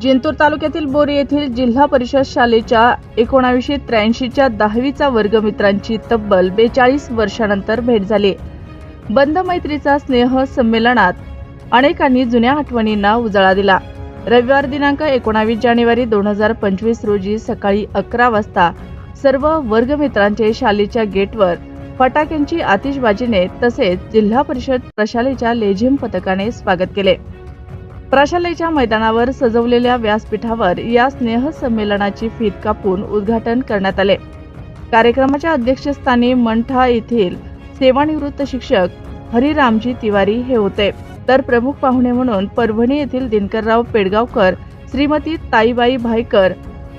जिंतूर तालुक्यातील बोरी येथील जिल्हा परिषद शालेच्या एकोणावीसशे त्र्याऐंशीच्या दहावीचा वर्गमित्रांची तब्बल बेचाळीस वर्षानंतर भेट झाली. बंद मैत्रीचा स्नेह संमेलनात अनेकांनी जुन्या आठवणींना उजाळा दिला. रविवार दिनांक एकोणावीस जानेवारी दोन हजार पंचवीस रोजी सकाळी अकरा वाजता सर्व वर्गमित्रांचे शालेच्या गेटवर फटाक्यांची आतिषबाजीने तसेच जिल्हा परिषद प्रशालेच्या लेझिम पथकाने स्वागत केले. प्रशालेच्या मैदानावर सजवलेल्या व्यासपीठावर या स्नेह संमेलनाची फीत कापून उद्घाटन करण्यात आले. कार्यक्रमाच्या अध्यक्षस्थानी मंठा येथील सेवानिवृत्त शिक्षक हरिरामजी तिवारी हे होते. तर प्रमुख पाहुणे म्हणून परभणी येथील दिनकरराव पेडगावकर श्रीमती ताईबाई भाईकर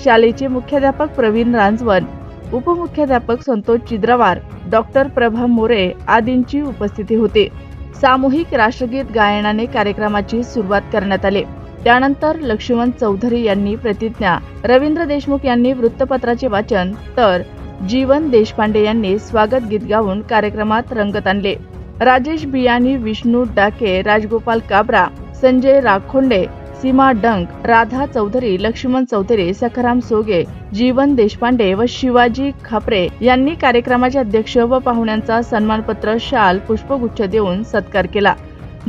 शालेचे मुख्याध्यापक प्रवीण रांजवन उपमुख्याध्यापक संतोष चिद्रवार डॉक्टर प्रभा मोरे आदींची उपस्थिती होती. सामूहिक राष्ट्रगीत गायनाने कार्यक्रमाची सुरुवात करण्यात आली. त्यानंतर लक्ष्मण चौधरी यांनी प्रतिज्ञा रवींद्र देशमुख यांनी वृत्तपत्राचे वाचन तर जीवन देशपांडे यांनी स्वागत गीत गाऊन कार्यक्रमात रंगत आणले. राजेश बियानी विष्णू डाके राजगोपाल काबरा संजय राखोंडे सीमा डंक राधा चौधरी लक्ष्मण चौधरी सखाराम सोगे जीवन देशपांडे व शिवाजी खापरे यांनी कार्यक्रमाचे अध्यक्ष व पाहुण्यांचा सन्मानपत्र शाल पुष्पगुच्छ देऊन सत्कार केला.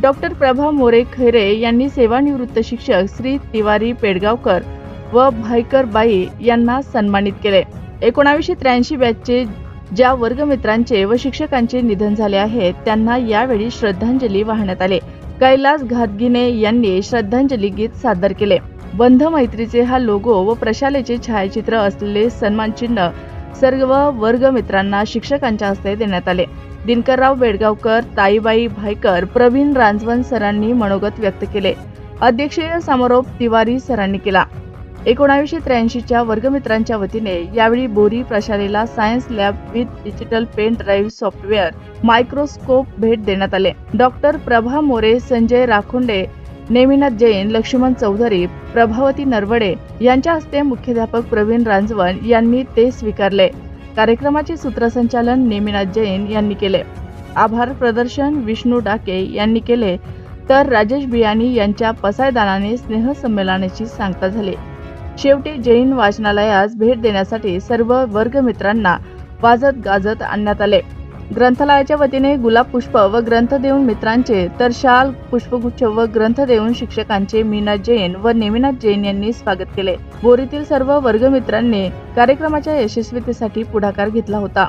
डॉक्टर प्रभा मोरे खैरे यांनी सेवानिवृत्त शिक्षक श्री तिवारी पेडगावकर व भाईकर बाई यांना सन्मानित केले. एकोणावीसशे त्र्याऐंशी बॅचचे ज्या वर्गमित्रांचे व शिक्षकांचे निधन झाले आहे त्यांना यावेळी श्रद्धांजली वाहण्यात आले. कैलास घातगिने यांनी श्रद्धांजली गीत सादर केले. बंध मैत्रीचे हा लोगो व प्रशालेचे छायाचित्र असलेले सन्मान चिन्ह सर्व वर्गमित्रांना शिक्षकांच्या हस्ते देण्यात आले. दिनकरराव बेडगावकर ताईबाई भाईकर प्रवीण रांजवन सरांनी मनोगत व्यक्त केले. अध्यक्षीय समारोप तिवारी सरांनी केला. एकोणावीसशे त्र्याऐंशीच्या वर्गमित्रांच्या वतीने यावेळी Bori प्रशालेला science lab with digital pen drive software microscope भेट देण्यात आले. डॉक्टर प्रभा मोरे संजय राखोंडे नेमिनाथ जैन लक्ष्मण चौधरी प्रभावती नरवडे यांच्या हस्ते मुख्याध्यापक प्रवीण रांजवन यांनी ते स्वीकारले. कार्यक्रमाचे सूत्रसंचालन नेमिनाथ जैन यांनी केले. आभार प्रदर्शन विष्णू डाके यांनी केले. तर राजेश बियाणी यांच्या पसायदानाने स्नेहसंमेलनाची सांगता झाली. शेवटी जैन वाचनालयास भेट देण्यासाठी सर्व वर्गमित्रांना वाजत गाजत आणण्यात आले. ग्रंथालयाच्या वतीने गुलाब पुष्प व ग्रंथ देऊन मित्रांचे तर शाल पुष्पगुच्छ व ग्रंथ देऊन शिक्षकांचे मीना जैन व नेमिनाथ जैन यांनी स्वागत केले. बोरीतील सर्व वर्गमित्रांनी कार्यक्रमाच्या यशस्वीतेसाठी पुढाकार घेतला होता.